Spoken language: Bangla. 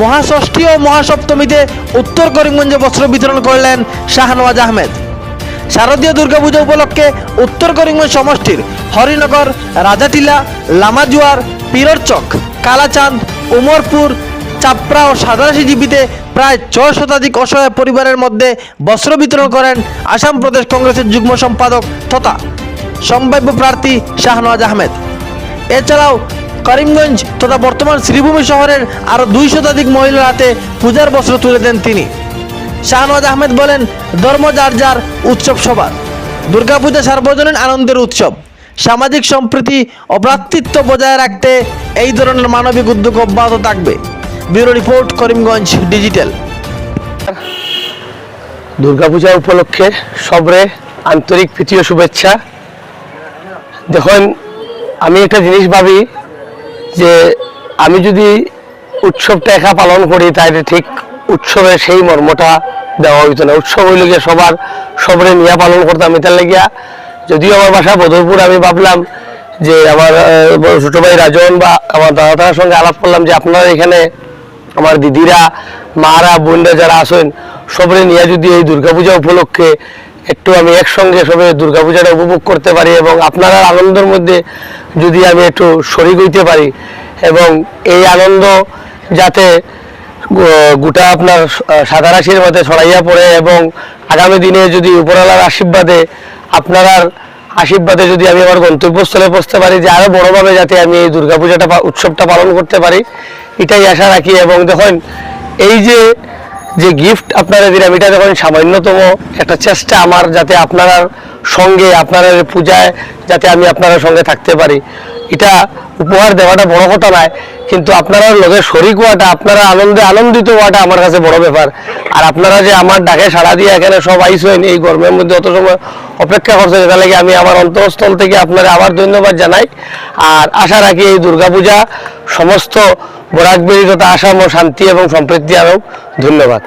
মহাষষ্ঠী ও মহাসপ্তমীতে উত্তর করিমগঞ্জে বস্ত্র বিতরণ করলেন শাহনওয়াজ আহমেদ। শারদীয় দুর্গাপূজা উপলক্ষে উত্তর করিমগঞ্জ সমষ্টির হরিনগর, রাজাটিলা, লামাজুয়ার পিররচক কালাচাঁদ, উমরপুর, চাপড়া ও সাদারাশি জীবিতে প্রায় ছয় শতাধিক অসহায় পরিবারের মধ্যে বস্ত্র বিতরণ করেন আসাম প্রদেশ কংগ্রেসের যুগ্ম সম্পাদক তথা সম্ভাব্য প্রার্থী শাহনওয়াজ আহমেদ। এছাড়াও করিমগঞ্জ তথা বর্তমান শ্রীভূমি শহরের আরও দুই শতাধিক মহিলার হাতে পূজার বস্ত্র তুলে দেন তিনি। শাহনওয়াজ আহমেদ বলেন, ধর্ম যার যার উৎসব সবার। দুর্গাপূজা সার্বজনীন আনন্দের উৎসব। সামাজিক সম্প্রীতি ও ভ্রাতৃত্ব বজায় রাখতে এই ধরনের মানবিক উদ্যোগ অব্যাহত থাকবে। Bureau report, Karimganj digital. Durga Puja উপলক্ষে সবরে আন্তরিক প্রীতি ও শুভেচ্ছা। দেখুন, আমি একটা জিনিস ভাবি যে আমি যদি উৎসবটা একা পালন করি, তাহলে ঠিক উৎসবের সেই মর্মটা দেওয়া হইতো না। উৎসব হইলে গিয়ে সবার, সবরে নিয়ে পালন করতাম। এটার লেগিয়া যদিও আমার বাসা বদরপুর, আমি ভাবলাম যে আমার ছোট ভাই রাজন বা আমার দাদা তার সঙ্গে আলাপ করলাম যে আপনারা এখানে আমার দিদিরা, মারা, বোনরা যারা আছেন, সবরে নিয়ে যদি এই দুর্গাপূজা উপলক্ষে একটু আমি একসঙ্গে সবে দুর্গাপূজাটা উপভোগ করতে পারি এবং আপনারা আনন্দের মধ্যে যদি আমি একটু শরিক হইতে পারি এবং এই আনন্দ যাতে গোটা আপনার সাদা রাশির মধ্যে ছড়াইয়া পড়ে এবং আগামী দিনে যদি উপরওয়ালার আশীর্বাদে আপনার আশীর্বাদে যদি আমি আমার গন্তব্যস্থলে পৌঁছতে পারি যে আরও বড়োভাবে যাতে আমি এই দুর্গাপূজাটা উৎসবটা পালন করতে পারি, এটাই আশা রাখি এবং দেখেন এই যে যে গিফট আপনারা দিলাম, এটা দেখুন সামান্যতম একটা চেষ্টা আমার যাতে আপনার সঙ্গে, আপনার পূজায় যাতে আমি আপনার সঙ্গে থাকতে পারি, এটা উপহার দেওয়াটা বড় কথা নয়, কিন্তু আপনারা লগে শরিক হওয়াটা, আপনারা আনন্দে আনন্দিত হওয়াটা আমার কাছে বড় ব্যাপার। আর আপনারা যে আমার ডাকে সাড়া দিয়ে এখানে সব আইসেন, এই গরমের মধ্যে অত সময় অপেক্ষা করছেন এটা লাগে আমি আমার অন্তঃস্থল থেকে আপনারা আবার ধন্যবাদ জানাই। আর আশা রাখি এই দুর্গাপূজা সমস্ত বরাকবেরি তথা আসাম ও শান্তি এবং সম্প্রীতি আরও ধন্যবাদ।